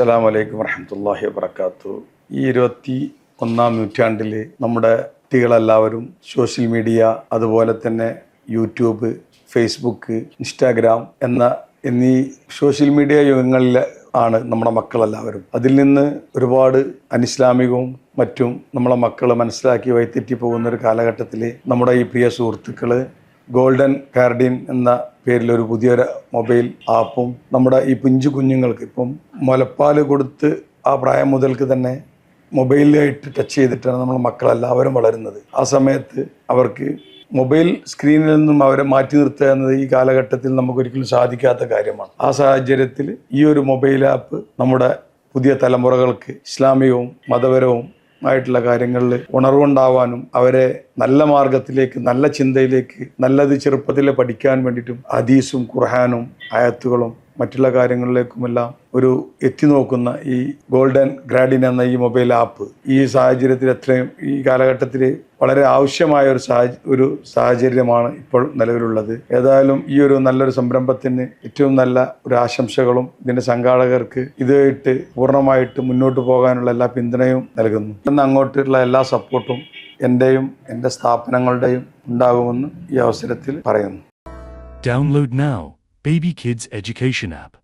അസ്സലാമു വലൈക്കും വറഹമത്തല്ലാഹി വബർക്കാത്തു ഈ ഇരുപത്തി ഒന്നാം നൂറ്റാണ്ടിൽ നമ്മുടെ കുട്ടികളെല്ലാവരും സോഷ്യൽ മീഡിയ അതുപോലെ തന്നെ യൂട്യൂബ് ഫേസ്ബുക്ക് ഇൻസ്റ്റാഗ്രാം എന്ന എന്നീ സോഷ്യൽ മീഡിയ യുഗങ്ങളിൽ ആണ് നമ്മുടെ മക്കളെല്ലാവരും. അതിൽ നിന്ന് ഒരുപാട് അനിസ്ലാമികവും മറ്റും നമ്മളെ മക്കൾ മനസ്സിലാക്കി വഴിതെറ്റി പോകുന്ന ഒരു കാലഘട്ടത്തിൽ നമ്മുടെ ഈ പ്രിയ സുഹൃത്തുക്കൾ ഗോൾഡൻ കാർഡിൻ എന്ന പേരിൽ ഒരു പുതിയൊരു മൊബൈൽ ആപ്പും നമ്മുടെ ഈ പിഞ്ചു കുഞ്ഞുങ്ങൾക്ക് ഇപ്പം മുലപ്പാൽ കൊടുത്ത് ആ പ്രായം മുതൽക്ക് തന്നെ മൊബൈലിലായിട്ട് ടച്ച് ചെയ്തിട്ടാണ് നമ്മുടെ മക്കളെല്ലാവരും വളരുന്നത്. ആ സമയത്ത് അവർക്ക് മൊബൈൽ സ്ക്രീനിൽ നിന്നും അവരെ മാറ്റി നിർത്തുക എന്നത് ഈ കാലഘട്ടത്തിൽ നമുക്കൊരിക്കലും സാധിക്കാത്ത കാര്യമാണ്. ആ സാഹചര്യത്തിൽ ഈ ഒരു മൊബൈൽ ആപ്പ് നമ്മുടെ പുതിയ തലമുറകൾക്ക് ഇസ്ലാമികവും മതപരവും ആയിട്ടുള്ള കാര്യങ്ങളിൽ ഉണർവുണ്ടാവാനും അവരെ നല്ല മാർഗത്തിലേക്ക് നല്ല ചിന്തയിലേക്ക് നല്ലത് ചെറുപ്പത്തിൽ പഠിക്കാൻ വേണ്ടിയിട്ടും ഹദീസും ഖുർഹാനും ആയത്തുകളും മറ്റുള്ള കാര്യങ്ങളിലേക്കുമെല്ലാം ഒരു എത്തി നോക്കുന്ന ഈ ഗോൾഡൻ ഗ്രാഡിൻ എന്ന ഈ മൊബൈൽ ആപ്പ് ഈ സാഹചര്യത്തിൽ എത്രയും ഈ കാലഘട്ടത്തിൽ വളരെ ആവശ്യമായ ഒരു സാഹച ഒരു സാഹചര്യമാണ് ഇപ്പോൾ നിലവിലുള്ളത്. ഏതായാലും ഈ ഒരു നല്ലൊരു സംരംഭത്തിന് ഏറ്റവും നല്ല ഒരു ആശംസകളും ഇതിന്റെ സംഘാടകർക്ക് ഇതായിട്ട് പൂർണമായിട്ട് മുന്നോട്ട് പോകാനുള്ള എല്ലാ പിന്തുണയും നൽകുന്നു. ഇന്ന് അങ്ങോട്ടുള്ള എല്ലാ സപ്പോർട്ടും എന്റെയും എന്റെ സ്ഥാപനങ്ങളുടെയും ഉണ്ടാകുമെന്ന് ഈ അവസരത്തിൽ പറയുന്നു. Download now Baby Kids Education app.